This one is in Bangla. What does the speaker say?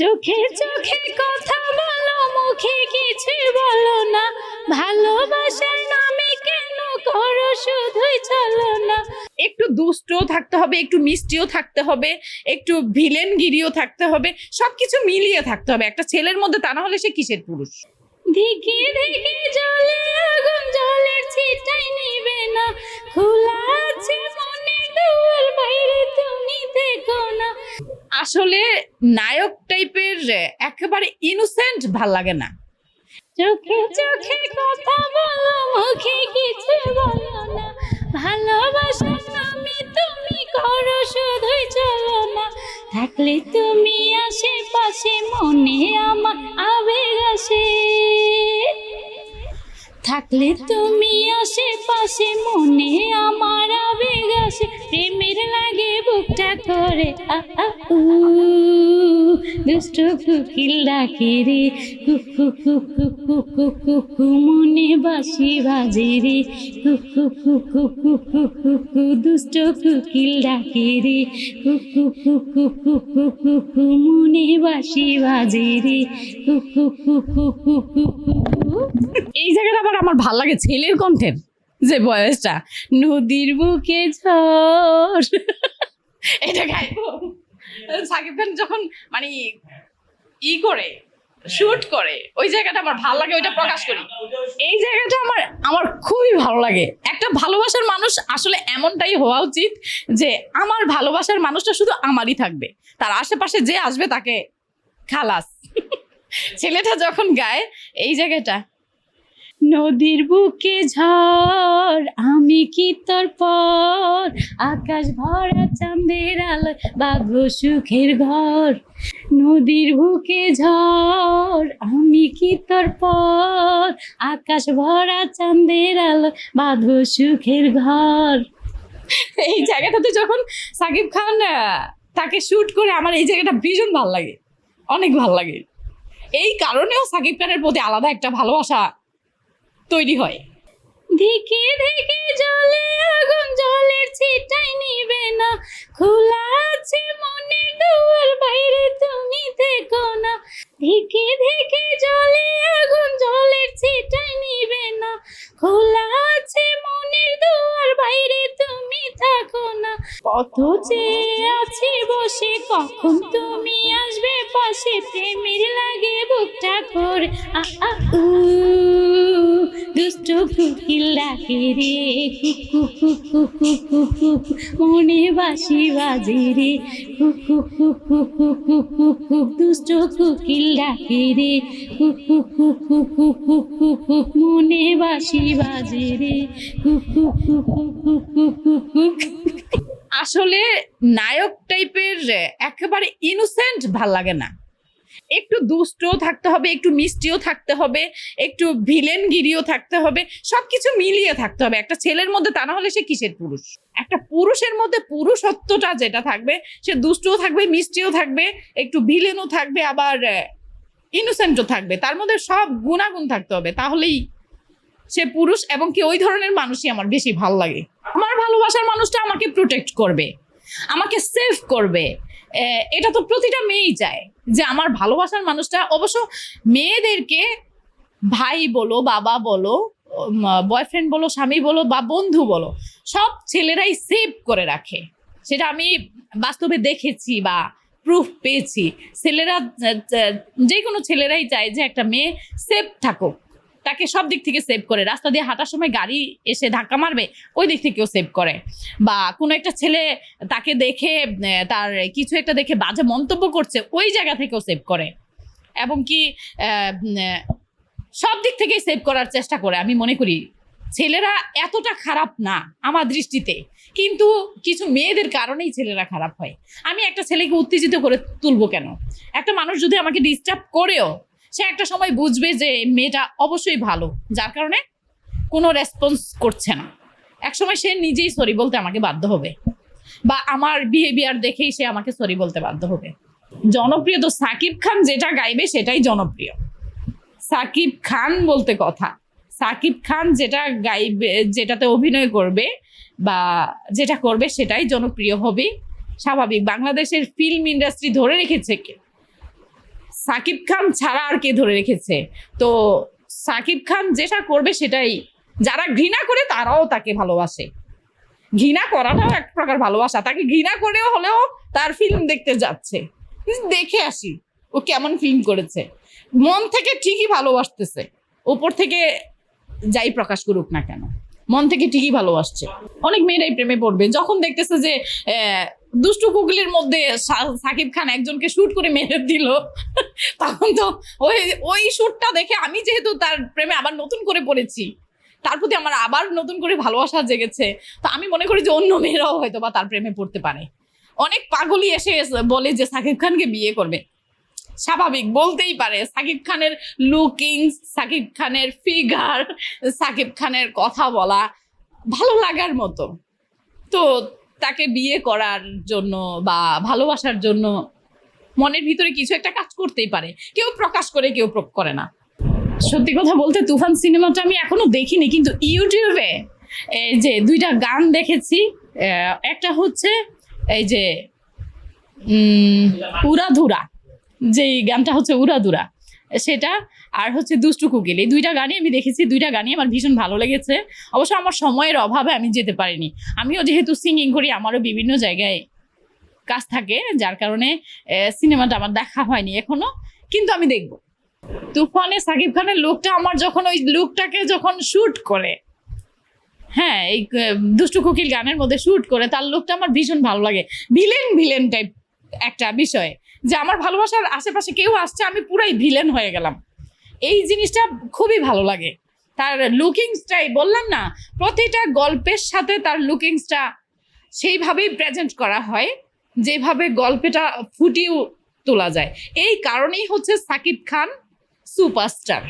চোখে চোখে কথা বলো মুখে কিছু বলো না। ভালোবাসার নামে কেন করো শুধুই চলো না। একটু দুষ্টও থাকতে হবে একটু মিষ্টিও থাকতে হবে একটু ভিলেনগিরিও থাকতে হবে সবকিছু মিলিয়ে থাকতে হবে। একটা ছেলের মধ্যে তা না হলে সে কিসের পুরুষ? ধিকে ধিকে জলে আগুন জলের ছিটাই নিবে না। খোলা আছে মনে দুয়ার বাইরে তুমি আসলে নায়ক টাইপের একেবারে ইনোসেন্ট ভালো লাগে না। চোখে চোখে কথা বলো, মুখে কিছু বলো না। ভালোবাসার নামে তুমি করো, শুধুই চলো না। থাকলে তুমি আশেপাশে, মনে আমার আবেগ আসে। থাকলে তুমি আশেপাশে, মনে আমার আবেগ আসে। বুকটা করে দুষ্ট কুকিল ডাকে রে কুকু কুকু কুকু কুকু মনে বাসি বাজে রে কুকু কুকু কুকু কুকু দুষ্ট কুকিল ডাকে রে কুকু কুকু কুকু কুকু মনে বাসি বাজে রে কুকু কুকু কুকু কুকু এই জায়গাটা আবার আমার ভালো লাগে ছেলের কণ্ঠের যে বয়সটা নদীর বুকে ঝড় এটা গাইবো। সাকিব খান যখন মানে ই করে শুট করে ওই জায়গাটা আমার ভালো লাগে ওইটা প্রকাশ করি। এই জায়গাটা আমার আমার খুবই ভালো লাগে। একটা ভালোবাসার মানুষ আসলে এমনটাই হওয়া উচিত যে আমার ভালোবাসার মানুষটা শুধু আমারই থাকবে। তার আশেপাশে যে আসবে তাকে খালাস। ছেলেটা যখন গায় এই জায়গাটা নদীর বুকে ঝড়, আমি কি তোর পর? আকাশ ভরা চাঁদের আলো, বাঘো সুখের ঘর। নদীর বুকে ঝড়, আমি কি তোর পর? আকাশ ভরা চাঁদের আলো, বাঘো সুখের ঘর। এই জায়গাটাতে যখন সাকিব খান তাকে শুট করে আমার এই জায়গাটা ভীষণ ভালো লাগে। অনেক ভালো লাগে। এই কারণেও সাকিব খানের প্রতি আলাদা একটা ভালোবাসা তৈরি হয়। ধিকে ধিকে জলে, আগুন জলের ছিটাই নিবে না। খোলা আছে মনে দুয়ার, বাইরে তুমি দেখো না। ধিকে ধিকে জলে, আগুন জলের ছিটাই নিবে না। খোলা আছে মনের দুয়ার, বাইরে তুমি থাকো না। কত চেয়ে আছি বসে, কখন তুমি আসবে পাশে? প্রেমের লাগে বুকটা করে আ আ দুষ্ট কুকিল ডাকে রে কুকু কুকু কুকু কুকু মনে বাসি বাজে রে কুকু কুকু কুকু কুকু দুষ্ট কুকিল ডাকে রে কুকু কুকু কুকু কুকু মনে বাসি বাজে রে কুকু কুকু কুকু কুকু আসলে নায়ক টাইপের একেবারে ইনোসেন্ট ভালো লাগে না একটু দুষ্টও থাকতে হবে, একটু মিষ্টিও থাকতে হবে, একটু ভিলেনগিরিও থাকতে হবে, সবকিছু মিলিয়ে থাকতে হবে। একটা ছেলের মধ্যে তা না হলে সে কিসের পুরুষ? একটা পুরুষের মধ্যে পুরুষত্বটা যেটা থাকবে, সে দুষ্টও থাকবে, মিষ্টিও থাকবে, একটু ভিলেনও থাকবে, আবার ইনোসেন্টও থাকবে। তার মধ্যে সব গুণাগুণ থাকতে হবে। তাহলেই সে পুরুষ এবং কি ওই ধরনের মানুষই আমার বেশি ভালো লাগে। আমার ভালোবাসার মানুষটা আমাকে প্রোটেক্ট করবে। আমাকে সেভ করবে। এটা তো প্রতিটা মেয়েই চায় যে আমার ভালোবাসার মানুষটা, অবশ্য মেয়েদেরকে ভাই বলো, বাবা বলো বয়ফ্রেন্ড বলো, স্বামী বলো বা বন্ধু বলো, সব ছেলেরাই সেভ করে রাখে। সেটা আমি বাস্তবে দেখেছি বা প্রুফ পেয়েছি। ছেলেরা, যে কোনো ছেলেরাই চায় যে একটা মেয়ে সেভ থাকুক। তাকে সব দিক থেকে সেভ করে। রাস্তা দিয়ে হাঁটার সময় গাড়ি এসে ধাক্কা মারবে, ওই দিক থেকেও সেভ করে। বা কোনো একটা ছেলে তাকে দেখে তার কিছু একটা দেখে বাজে মন্তব্য করছে, ওই জায়গা থেকেও সেভ করে। এবং কি সব দিক থেকেই সেভ করার চেষ্টা করে। আমি মনে করি, ছেলেরা এতটা খারাপ না, আমার দৃষ্টিতে। কিন্তু কিছু মেয়েদের কারণেই ছেলেরা খারাপ হয়। আমি একটা ছেলেকে উত্তেজিত করে তুলবো কেন? একটা মানুষ যদি আমাকে ডিস্টার্ব করেও সে একটা সময় বুঝবে যে মেয়েটা অবশ্যই ভালো, যার কারণে কোনো রেসপন্স করছে না। এক সময় সে নিজেই সরি বলতে আমাকে বাধ্য হবে। বা আমার বিহেভিয়ার দেখেই সে আমাকে সরি বলতে বাধ্য হবে। জনপ্রিয় তো সাকিব খান যেটা গাইবে সেটাই জনপ্রিয়। সাকিব খান বলতে কথা। সাকিব খান যেটা গাইবে, যেটাতে অভিনয় করবে বা যেটা করবে সেটাই জনপ্রিয় হবে। স্বাভাবিক। বাংলাদেশের ফিল্ম ইন্ডাস্ট্রি ধরে রেখেছে কে? সাকিব খান ছাড়া আর কে ধরে রেখেছে? তো সাকিব খান যেটা করবে সেটাই। যারা ঘৃণা করে তারাও তাকে ভালোবাসে। ঘৃণা করাটাও এক প্রকার ভালোবাসা। তাকে ঘৃণা করেও হলেও তার ফিল্ম দেখতে যাচ্ছে। দেখে আসি ও কেমন ফিল্ম করেছে। মন থেকে ঠিকই ভালোবাসতেছে। ওপর থেকে যাই প্রকাশ করুক না কেন, মন থেকে ঠিকই ভালোবাসছে। অনেক মেয়েরাই প্রেমে পড়বে। যখন দেখতেছে যে দুষ্টু কুকলির মধ্যে সাকিব খান একজনকে শুট করে মেরে দিল। তখন তো ওই ওই শুটটা দেখে আমি যেহেতু তার প্রেমে আবার নতুন করে পড়েছি, তার প্রতি আমার আবার নতুন করে ভালোবাসা জেগেছে, তো আমি মনে করি যে অন্য মেয়েরাও হয়তো বা তার প্রেমে পড়তে পারে। অনেক পাগলই এসে এসে বলে যে সাকিব খানকে বিয়ে করবে। স্বাভাবিক, বলতেই পারে, সাকিব খানের লুকিং সাকিব খানের ফিগার সাকিব খানের কথা বলা, ভালো লাগার মতো। তো তাকে বিয়ে করার জন্য বা ভালোবাসার জন্য মনের ভিতরে কিছু একটা কাজ করতেই পারে। কেউ প্রকাশ করে কেউ করে না। সত্যি কথা বলতে তুফান সিনেমাটা আমি এখনও দেখিনি কিন্তু ইউটিউবে এই যে দুইটা গান দেখেছি একটা হচ্ছে এই যে উম, উড়াধুরা। যেই গানটা হচ্ছে উড়াধুরা। সেটা আর হচ্ছে দুষ্টু কুকিল। এই দুইটা গানই আমি দেখেছি, দুইটা গানই আমার ভীষণ ভালো লেগেছে। অবশ্য আমার সময়ের অভাবে আমি যেতে পারিনি। আমিও যেহেতু সিঙ্গিং করি, আমারও বিভিন্ন জায়গায় কাজ থাকে, যার কারণে সিনেমাটা আমার দেখা হয়নি এখনও, কিন্তু আমি দেখব। তুফানে সাকিব খানের লুকটা আমার যখন ওই লুকটাকে যখন শুট করে হ্যাঁ এই দুষ্টু কোকিল গানের মধ্যে শুট করে, তার লুকটা আমার ভীষণ ভালো লাগে। ভিলেন ভিলেন টাইপ একটা বিষয়। যে আমার ভালোবাসার আশেপাশে কেউ আসছে, আমি পুরাই ভিলেন হয়ে গেলাম। এই জিনিসটা খুবই ভালো লাগে। তার লুকিংসটাই বললাম না, প্রতিটা গল্পের সাথে তার লুকিংসটা সেইভাবেই প্রেজেন্ট করা হয়, যেভাবে গল্পটা ফুটিয়ে তোলা যায়। এই কারণেই হচ্ছে সাকিব খান সুপারস্টার